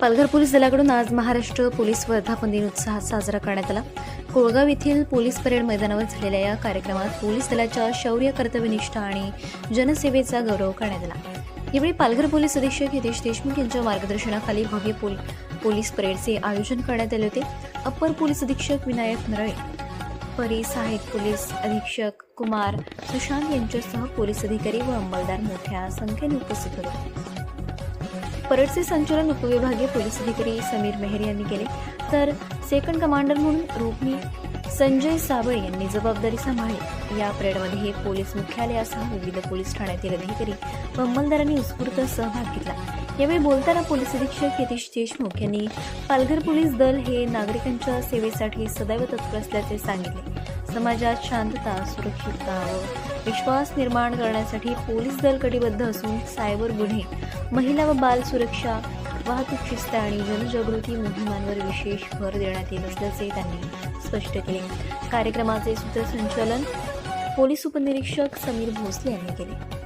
Palghar police दलाकडून आज Maharashtra police वर्धापन दिन उत्साहात साजरा करण्यात आला. कोळगाव येथील पोलीस परेड मैदानावर झालेल्या या कार्यक्रमात पोलीस दलाच्या शौर्य कर्तव्यनिष्ठा आणि जनसेवेचा गौरव करण्यात आला. यावेळी पालघर पोलीस अधीक्षक हितेश देशमुख यांच्या मार्गदर्शनाखाली भव्य पोल पोलीस परेडचे आयोजन करण्यात आले होते. अप्पर पोलीस अधीक्षक विनायक नरळे परी सहाय्यक पोलीस अधीक्षक कुमार सुशांत यांच्यासह पोलीस अधिकारी व अंमलदार मोठ्या संख्येने उपस्थित होते. परेडचे संचालन उपविभागीय पोलीस अधिकारी समीर मेहर यांनी केले. तर सेकंड कमांडर म्हणून रोपणी संजय साबळे यांनी जबाबदारी सांभाळली. या परेडमध्ये पोलीस मुख्यालयासह विविध पोलीस ठाण्यातील अधिकारी व अंमलदारांनी उत्स्फूर्त सहभाग घेतला. यावेळी बोलताना पोलीस अधीक्षक यतीश देशमुख यांनी पालघर पोलीस दल हे नागरिकांच्या सेवेसाठी सदैव तत्पर असल्याचे सांगितले. समाजात शांतता सुरक्षितता व विश्वास निर्माण करण्यासाठी पोलीस दल कटिबद्ध असून सायबर गुन्हे महिला व बाल सुरक्षा वाहतूक शिस्त आणि जनजागृती मोहिमांवर विशेष भर देण्यात येत असल्याचे त्यांनी स्पष्ट केले. कार्यक्रमाचे सूत्रसंचालन पोलीस उपनिरीक्षक समीर भोसले यांनी केले.